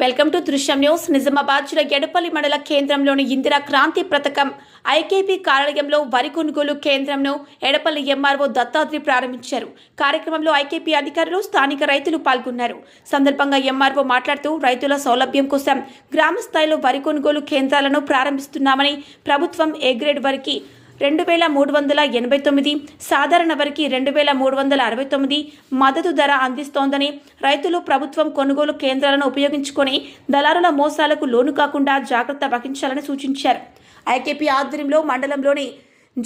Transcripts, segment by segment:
Welcome to Drishyam news. Nizamabad జిల్లా ఎడపల్లి మండల కేంద్రంలోని ఇందిరా క్రాంతి పథకం ఐకేపీ కార్యాలయంలో వరి కొనుగోలు కేంద్రంను ఎడపల్లి ఎంఆర్ఓ దత్తాత్రి ప్రారంభించారు. కార్యక్రమంలో ఐకేపీ అధికారులు స్థానిక రైతులు పాల్గొన్నారు. సందర్భంగా ఎంఆర్ఓ మాట్లాడుతూ రైతుల సౌలభ్యం కోసం గ్రామ స్థాయిలో వరి కొనుగోలు కేంద్రాలను ప్రారంభిస్తున్నామని ప్రభుత్వం ఏ గ్రేడ్ వరకు రెండు వేల మూడు వందల ఎనభై తొమ్మిది సాధారణ వరికి రెండు వేల మూడు వందల అరవై తొమ్మిది మద్దతు ధర అందిస్తోందని రైతులు ప్రభుత్వం కొనుగోలు కేంద్రాలను ఉపయోగించుకొని దళారుల మోసాలకు లోను కాకుండా జాగ్రత్త వహించాలని సూచించారు. ఐకేపీ ఆధ్వర్యంలో మండలంలోని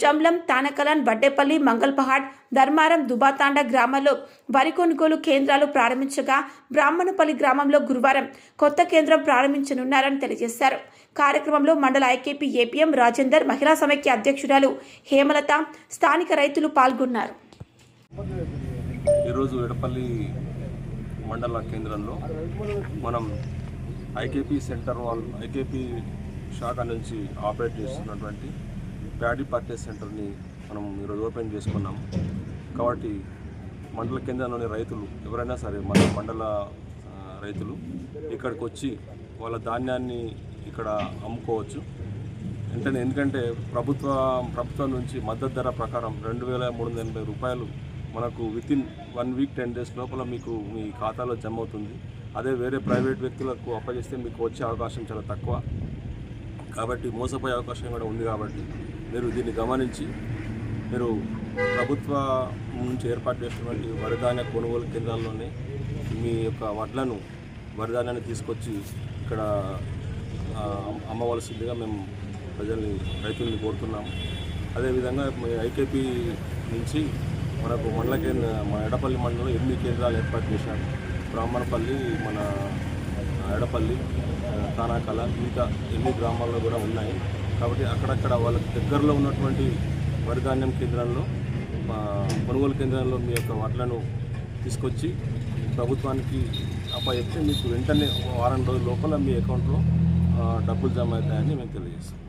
జమ్లం తానకలాన్ బడ్డేపల్లి మంగల్పహాడ్ ధర్మారం దుబాతాండ గ్రామాల్లో వరి కొనుగోలు కేంద్రాలు ప్రారంభించగా బ్రాహ్మణపల్లి గ్రామంలో గురువారం కొత్త కేంద్రం ప్రారంభించనున్నారని తెలియజేశారు. కార్యక్రమంలో మండల ఐకేపీ ఏపీఎం రాజేందర్ మహిళా సమైక్య అధ్యక్షురాలు హేమలత స్థానిక రైతులు పాల్గొన్నారు. ఈరోజు ఎడపల్లి మండల కేంద్రంలో మనం ఐకేపీ సెంటర్ వాళ్ళు ఐకేపీ శాఖ నుంచి ఆపరేట్ చేస్తున్నటువంటి ప్యాడీ పర్చేస్ సెంటర్ని మనం ఈరోజు ఓపెన్ చేసుకున్నాం. కాబట్టి మండల కేంద్రంలోని రైతులు ఎవరైనా సరే మన మండల రైతులు ఇక్కడికి వచ్చి వాళ్ళ ధాన్యాన్ని ఇక్కడ అమ్ముకోవచ్చు. వెంటనే ఎందుకంటే ప్రభుత్వ ప్రభుత్వం నుంచి మద్దతు ధర ప్రకారం రెండు వేల మూడు వందల ఎనభై రూపాయలు మనకు within one week ten days లోపల మీకు మీ ఖాతాలో జమ అవుతుంది. అదే వేరే ప్రైవేట్ వ్యక్తులకు అప్పగిస్తే మీకు వచ్చే అవకాశం చాలా తక్కువ. కాబట్టి మోసపోయే అవకాశం కూడా ఉంది కాబట్టి మీరు దీన్ని గమనించి మీరు ప్రభుత్వ నుంచి ఏర్పాటు చేసినటువంటి వరిధాన్య కొనుగోలు కేంద్రాల్లోనే మీ యొక్క వడ్లను వరిధాన్యాన్ని తీసుకొచ్చి ఇక్కడ అమ్మవలసిందిగా మేము ప్రజల్ని రైతుల్ని కోరుతున్నాము అదేవిధంగా మీ ఐకేపీ నుంచి మనకు మండల కేంద్ర మన ఎడపల్లి మండలంలో ఎనిమిది కేంద్రాలు ఏర్పాటు చేశారు. బ్రాహ్మణపల్లి మన ఎడపల్లి తానాకల ఇంకా ఎన్ని గ్రామాల్లో కూడా ఉన్నాయి. కాబట్టి అక్కడక్కడ వాళ్ళకి దగ్గరలో ఉన్నటువంటి వరిధాన్యం కేంద్రాల్లో కొనుగోలు కేంద్రాల్లో మీ యొక్క వడ్లను తీసుకొచ్చి ప్రభుత్వానికి అప్పచెప్తే మీకు వెంటనే వారం రోజుల లోపల మీ అకౌంట్లో డబ్బులు జమ అవుతాయని మేము తెలియజేస్తాం.